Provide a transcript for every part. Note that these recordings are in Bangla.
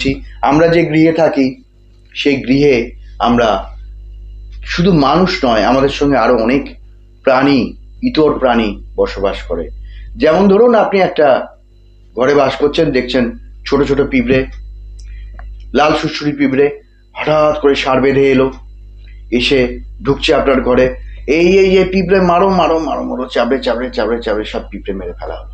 বলছি আমরা যে গৃহে থাকি, সেই গৃহে আমরা শুধু মানুষ নয়, আমাদের সঙ্গে আরও অনেক প্রাণী, ইতর প্রাণী বসবাস করে। যেমন ধরুন, আপনি একটা ঘরে বাস করছেন, দেখছেন ছোট ছোট পিঁপড়ে, লাল সুসুরি পিঁপড়ে হঠাৎ করে সার বেঁধে এলো, এসে ঢুকছে আপনার ঘরে। এই এই এই পিঁপড়ে মারো মারো মারো মারো, চাবড়ে চাবড়ে চাবড়ে চাবড়ে সব পিঁপড়ে মেরে ফেলা হলো।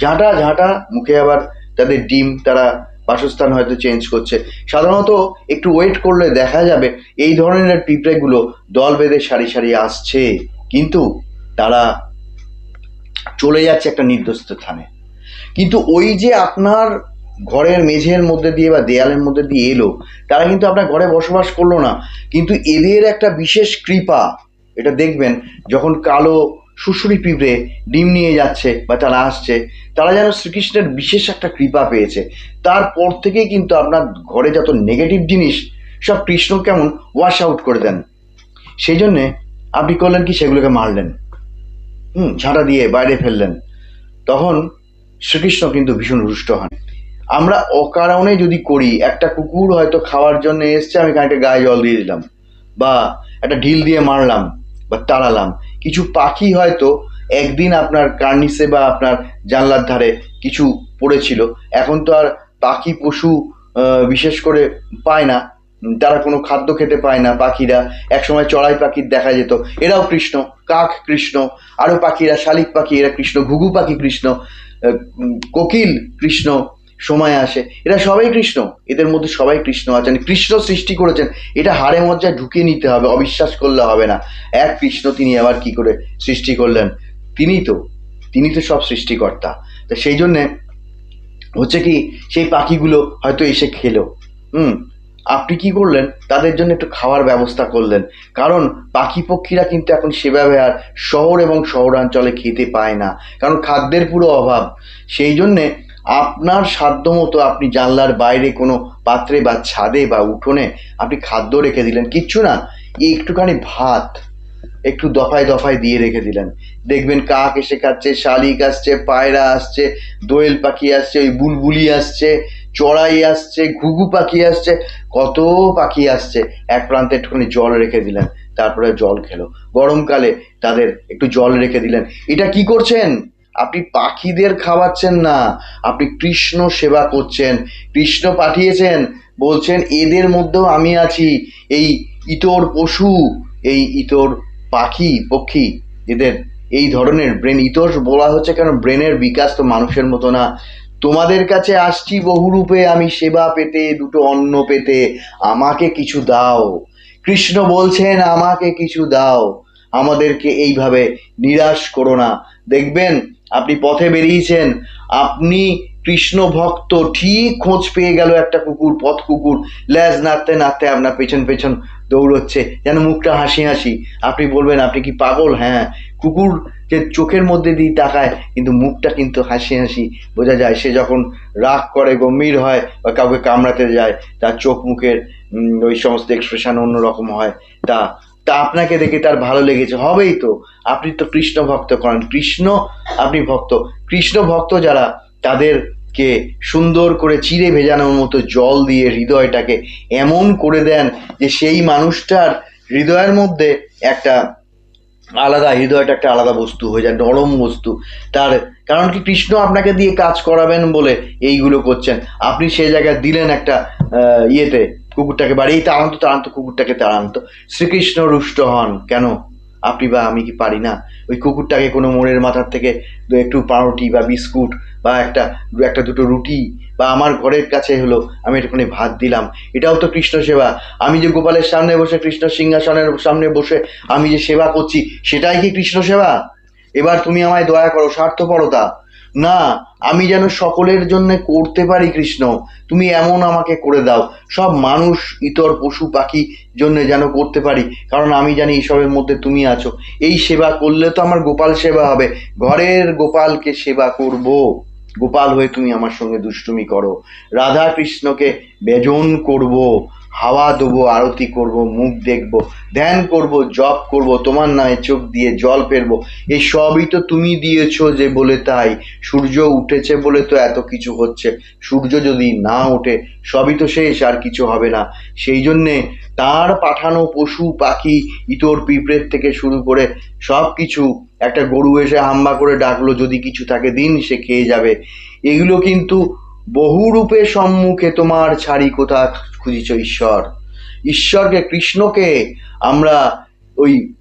ঝাঁটা ঝাঁটা, মুখে আবার তাদের ডিম, তারা বাসস্থান হয়তো চেঞ্জ করছে। সাধারণত একটু ওয়েট করলে দেখা যাবে এই ধরনের পিঁপড়েগুলো দল বেঁধে সারি সারি আসছে। কিন্তু তারা চলে যাচ্ছে একটা নির্দিষ্ট স্থানে। কিন্তু ওই যে আপনার ঘরের মেঝের মধ্যে দিয়ে বা দেয়ালের মধ্যে দিয়ে এলো, তারা কিন্তু আপনার ঘরে বসবাস করল না। কিন্তু এদের একটা বিশেষ কৃপা, এটা দেখবেন, যখন কালো শুশুরি পিঁপড়ে ডিম নিয়ে যাচ্ছে বা তারা আসছে, তারা যেন শ্রীকৃষ্ণের বিশেষ একটা কৃপা পেয়েছে। তারপর থেকেই কিন্তু আপনার ঘরে যত নেগেটিভ জিনিস, সব কৃষ্ণ কেমন ওয়াশ আউট করে দেন। সেই জন্যে আপনি করলেন কি, সেগুলোকে মারলেন। হুম, ঝাঁটা দিয়ে বাইরে ফেললেন। তখন শ্রীকৃষ্ণ কিন্তু ভীষণ রুষ্ট হন। আমরা অকারণে যদি করি, একটা কুকুর হয়তো খাওয়ার জন্য এসছে, আমি খানিকটা গায়ে জল দিয়ে দিলাম, বা একটা ঢিল দিয়ে মারলাম, বা তাড়ালাম কিছু পাখি হয়তো একদিন আপনার কার্নিসে বা আপনার জানলার ধারে কিছু পড়েছিল। এখন তো আর পাখি পশু বিশেষ করে পায় না। তারা কোনো খাদ্য খেতে পায় না পাখিরা। একসময় চড়াই পাখির দেখা যেত। এরাও কৃষ্ণ, কাক কৃষ্ণ, আরও পাখিরা শালিক পাখি, এরা কৃষ্ণ, ঘুঘু পাখি কৃষ্ণ কোকিল কৃষ্ণ সময় আসে। এরা সবাই কৃষ্ণ। এদের মধ্যে সবাই কৃষ্ণ আছেন। কৃষ্ণ সৃষ্টি করেছেন। এটা হাড়ে মজ্জায় ঢুকিয়ে নিতে হবে, অবিশ্বাস করলে হবে না। এক কৃষ্ণ তিনি আবার কি করে সৃষ্টি করলেন? তিনি তো তিনি তো সব সৃষ্টিকর্তা। তা সেই জন্যে হচ্ছে কি, সেই পাখিগুলো হয়তো এসে খেলো। হুম, আপনি কি করলেন? তাদের জন্য একটু খাওয়ার ব্যবস্থা করলেন। কারণ পাখি পক্ষীরা কিন্তু এখন সেভাবে আর শহর এবং শহরাঞ্চলে খেতে পায় না। কারণ খাদ্যের পুরো অভাব। সেই জন্যে আপনার সাধ্য মতো আপনি জানলার বাইরে কোনো পাত্রে বা ছাদে বা উঠোনে আপনি খাদ্য রেখে দিলেন। কিচ্ছু না, একটুখানি ভাত একটু দফায় দফায় দিয়ে রেখে দিলেন। দেখবেন কাক এসে খাচ্ছে, শালিক আসছে, পায়রা আসছে, দোয়েল পাখি আসছে, ওই বুলবুলি আসছে, চড়াই আসছে, ঘুঘু পাখি আসছে, কত পাখি আসছে। এক প্রান্তে একটুখানি জল রেখে দিলেন, তারপরে জল খেলো। গরমকালে তাদের একটু জল রেখে দিলেন। এটা কি করছেন? আপনি পাখিদের খাওয়াচ্ছেন না। আপনি কৃষ্ণ সেবা করছেন। কৃষ্ণ পাঠিয়েছেন, বলছেন, এদের মধ্যেও আমি আছি। এই ইতর পশু, এই ইতর পাখি, পক্ষী, এদের এই ধরনের ব্রেন ইতর বলা হচ্ছে কেন? ব্রেনের বিকাশ তো মানুষের মতো না। তোমাদের কাছে আসছি বহুরূপে, আমি সেবা পেতে, দুটো অন্ন পেতে, আমাকে কিছু দাও। কৃষ্ণ বলছেন, আমাকে কিছু দাও। আমাদেরকে এইভাবে নিরাশ করো না। দেখবেন আপনি পথে বেরিয়েছেন, আপনি কৃষ্ণ ভক্ত ঠিক খোঁজ পেয়ে গেল একটা কুকুর, পথ কুকুর। ল্যাজ নাড়তে নাড়তে আপনার পেছন পেছন দৌড়চ্ছে, যেন মুখটা হাসি হাসি। আপনি বলবেন, আপনি কি পাগল? হ্যাঁ কুকুর যে চোখের মধ্যে দিয়ে তাকায়, কিন্তু মুখটা কিন্তু হাসি হাসি। বোঝা যায়, সে যখন রাগ করে, গম্ভীর হয় বা কাউকে কামড়াতে যায়, তার চোখ মুখের ওই সমস্ত এক্সপ্রেশন অন্যরকম হয়। তা তা আপনাকে দেখে তার ভালো লেগেছে, হবেই তো। আপনি তো কৃষ্ণ ভক্ত করেন কৃষ্ণ, আপনি ভক্ত। কৃষ্ণ ভক্ত যারা, তাদেরকে সুন্দর করে চিড়ে ভেজানোর মতো জল দিয়ে হৃদয়টাকে এমন করে দেন যে সেই মানুষটার হৃদয়ের মধ্যে একটা আলাদা, হৃদয়টা একটা আলাদা বস্তু হয়ে যায়, নরম বস্তু। তার কারণ কি, কৃষ্ণ আপনাকে দিয়ে কাজ করাবেন বলে এইগুলো করছেন। আপনি সেই জায়গায় দিলেন একটা ইয়েতে কুকুরটাকে বাড়ি তাড়ান্ত তাড়ান্ত কুকুরটাকে তাড়ান্ত শ্রীকৃষ্ণ রুষ্ট হন। কেন? আপনি বা আমি কি পারি না? ওই কুকুরটাকে কোনো মোড়ের মাথার থেকে একটু পাউরুটি বা বিস্কুট বা একটা একটা দুটো রুটি বা আমার ঘরের কাছে হলো, আমি একটুখানি ভাত দিলাম। এটাও তো কৃষ্ণ সেবা। আমি যে গোপালের সামনে বসে, কৃষ্ণ সিংহাসনের সামনে বসে আমি যে সেবা করছি, সেটাই কি কৃষ্ণ সেবা? এবার তুমি আমায় দয়া করো, স্বার্থপরতা। না, আমি যেন সকলের জন্য করতে পারি কৃষ্ণ। তুমি এমন আমাকে করে দাও। সব মানুষ, ইতর, পশু, পাখি জন্য যেন করতে পারি, কারণ আমি জানি এসবের মধ্যে তুমি আছো। এই সেবা করলে তো আমার গোপাল সেবা হবে। ঘরের গোপালকে সেবা করব। গোপাল হয়ে তুমি আমার সঙ্গে দুষ্টুমি করো। রাধা কৃষ্ণকে বেজন করব। হাওয়া দেবো, আরতি করব, মুখ দেখব, ধ্যান করব, জপ করব, তোমার নামে চোখ দিয়ে জল ফেলব এই সবই তো তুমি দিয়েছ যে বলে তাই। সূর্য উঠেছে বলে তো এত কিছু হচ্ছে। সূর্য যদি না ওঠে, সবই তো শেষ, আর কিছু হবে না। সেই জন্যে তার পাঠানো পশু, পাখি, ইতর পিঁপড়ের থেকে শুরু করে সব কিছু একটা গরু এসে হাম্বা করে ডাকলো, যদি কিছু থাকে দিন সে খেয়ে যাবে। এগুলো কিন্তু বহুরূপে সম্মুখে তোমার ছাড়ি কোথা খুঁজিছ, ঈশ্বর? ঈশ্বরকে, কৃষ্ণকে আমরা ওই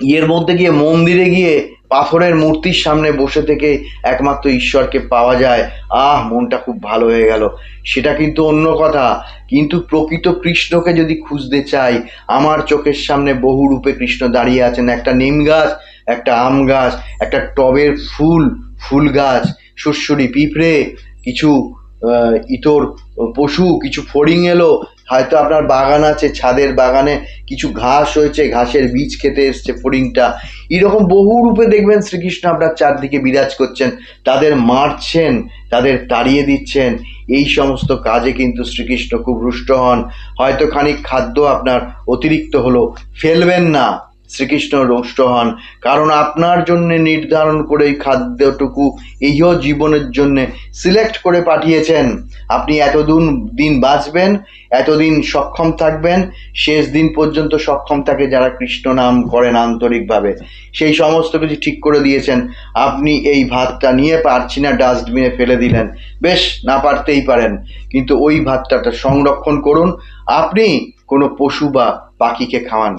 ইয়ের মধ্যে গিয়ে, মন্দিরে গিয়ে, পাথরের মূর্তির সামনে বসে থেকে একমাত্র ঈশ্বরকে পাওয়া যায়। আহ, মনটা খুব ভালো হয়ে গেল। সেটা কিন্তু অন্য কথা। কিন্তু প্রকৃত কৃষ্ণকে যদি খুঁজতে চাই, আমার চোখের সামনে বহু রূপে কৃষ্ণ দাঁড়িয়ে আছেন। একটা নিম গাছ, একটা আম গাছ, একটা টবের ফুল ফুল গাছ সুরসুরি পিঁপড়ে কিছু ইতর পশু, কিছু ফড়িং এলো, হয়তো আপনার বাগান আছে, ছাদের বাগানে কিছু ঘাস হয়েছে, ঘাসের বীজ খেতে এসছে ফড়িংটা। এরকম বহু রূপে দেখবেন শ্রীকৃষ্ণ আপনার চারদিকে বিরাজ করছেন, তাদের মারছেন, তাদের তাড়িয়ে দিচ্ছেন। এই সমস্ত কাজে কিন্তু শ্রীকৃষ্ণ খুব রুষ্ট হন। হয়তো খানিক খাদ্য আপনার অতিরিক্ত হলো, ফেলবেন না। শ্রীকৃষ্ণ রুষ্ট হন। কারণ আপনার জন্য নির্ধারণ করে এই খাদ্যটুকু ইহ জীবনের জন্য সিলেক্ট করে পাঠিয়েছেন। আপনি এতদিন দিন বাঁচবেন, এতদিন সক্ষম থাকবেন, শেষ দিন পর্যন্ত সক্ষম থাকে যারা কৃষ্ণ নাম করেন আন্তরিকভাবে। সেই সমস্ত কিছু ঠিক করে দিয়েছেন। আপনি এই ভাতটা নিয়ে পারছি না ডাস্টবিনে ফেলে দিলেন। বেশ, না পারতেই পারেন। কিন্তু ওই ভাতটাটা সংরক্ষণ করুন। আপনি কোনো পশু বা পাখিকে খাওয়ান।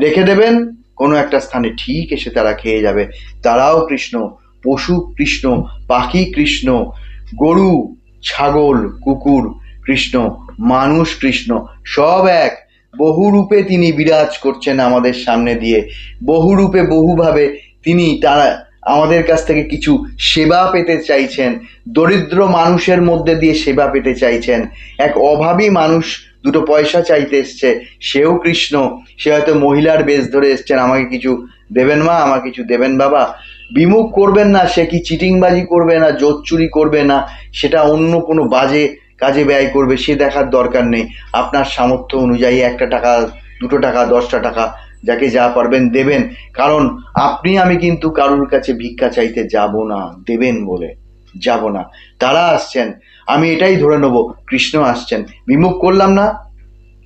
রেখে দেবেন, কোনো একটা স্থানে ঠিক এসে তারা খেয়ে যাবে। তারাও কৃষ্ণ, পশু কৃষ্ণ, পাখি কৃষ্ণ, গরু, ছাগল, কুকুর কৃষ্ণ, মানুষ কৃষ্ণ, সব এক। বহু রূপে তিনি বিরাজ করছেন আমাদের সামনে দিয়ে। বহু রূপে বহুভাবে তিনি তারা আমাদের কাছ থেকে কিছু সেবা পেতে চাইছেন, দরিদ্র মানুষের মধ্যে দিয়ে সেবা পেতে চাইছেন। এক অভাবী মানুষ দুটো পয়সা চাইতে এসছে, সেও কৃষ্ণ। সে হয়তো মহিলার বেশ ধরে এসছেন, আমাকে কিছু দেবেন মা, আমাকে কিছু দেবেন বাবা। বিমুখ করবেন না, সে কি চিটিংবাজি করবে না, জোর চুরি করবে না, সেটা অন্য কোনো বাজে কাজে ব্যয় করবে, সে দেখার দরকার নেই। আপনার সামর্থ্য অনুযায়ী একটা টাকা, দুটো টাকা, দশটা টাকা যাকে যা পারবেন দেবেন। কারণ আপনি, আমি কিন্তু কারোর কাছে ভিক্ষা চাইতে যাব না, দেবেন বলে যাব না। তারা আসছেন, আমি এটাই ধরে নেব, কৃষ্ণ আসছেন। বিমুখ করলাম না?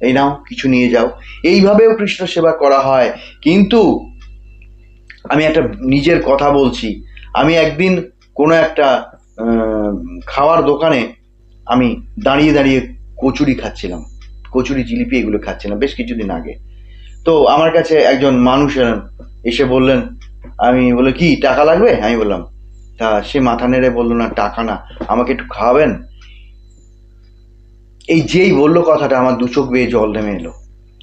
এই নাও, কিছু নিয়ে যাও। এইভাবেও কৃষ্ণ সেবা করা হয়। কিন্তু আমি একটা নিজের কথা বলছি। আমি একদিন কোনো একটা খাওয়ার দোকানে আমি দাঁড়িয়ে দাঁড়িয়ে কচুরি খাচ্ছিলাম। কচুরি, জিলিপি এগুলো খাচ্ছিলাম বেশ কিছুদিন আগে। তো আমার কাছে একজন মানুষ এলেন এসে বললেন, আমি বলে, কি, টাকা লাগবে? আমি বললাম, তা সে মাথা নেড়ে বলল, না, টাকা না, আমাকে একটু খাওয়াবেন? এই যেই বলল কথাটা, আমার দু চোখ বেয়ে জল নেমে এলো।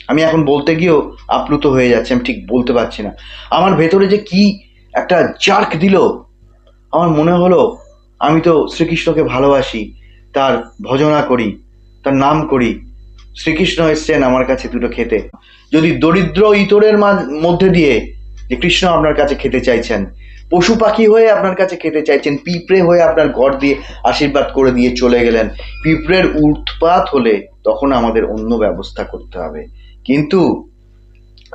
আমি এখন বলতে গিয়েও আপ্লুত হয়ে যাচ্ছে, আমি ঠিক বলতে পারছি না। আমার ভেতরে যে কি একটা জার্ক দিল, আমার মনে হলো, আমি তো শ্রীকৃষ্ণকে ভালোবাসি, তার ভজনা করি, তার নাম করি শ্রীকৃষ্ণ এসছেন আমার কাছে দুটো খেতে। যদি দরিদ্র ইতরের মধ্যে দিয়ে যে কৃষ্ণ আপনার কাছে খেতে চাইছেন, পশু পাখি হয়ে আপনার কাছে খেতে চাইছেন, পিঁপড়ে হয়ে আপনার ঘর দিয়ে আশীর্বাদ করে দিয়ে চলে গেলেন, পিঁপড়ের উৎপাত হলে তখন আমাদের অন্য ব্যবস্থা করতে হবে। কিন্তু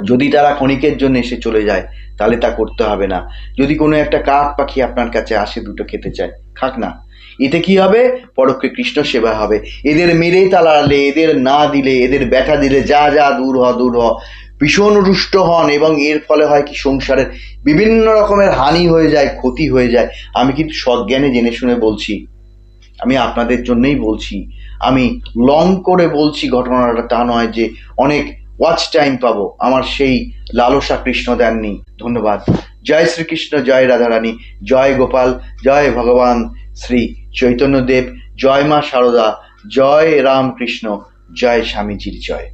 যদি তারা ক্ষণিকের জন্য এসে চলে যায়, তাহলে তা করতে হবে না। যদি কোনো একটা কাক পাখি আপনার কাছে আসে দুটো খেতে চায়, খাক না। এতে কি হবে? পরোক্ষে কৃষ্ণ সেবা হবে। এদের মেরে তালালে, এদের না দিলে, এদের ব্যথা দিলে যা যা দূর হ দূর হ। ভীষণ রুষ্ট হন এবং এর ফলে হয় কি সংসারের বিভিন্ন রকমের হানি হয়ে যায়, ক্ষতি হয়ে যায়। আমি কিন্তু সজ্ঞানে জেনে শুনে বলছি? আমি আপনাদের জন্যই বলছি। আমি লং করে বলছি ঘটনাটা তা নয় যে অনেক ওয়াচ টাইম পাবো। আমার সেই লালসা কৃষ্ণ দেননি। ধন্যবাদ। জয় শ্রীকৃষ্ণ, জয় রাধারানী, জয় গোপাল, জয় ভগবান। শ্রী চৈতন্যদেব জয় মা সারদা জয় রামকৃষ্ণ জয় স্বামীজির জয়।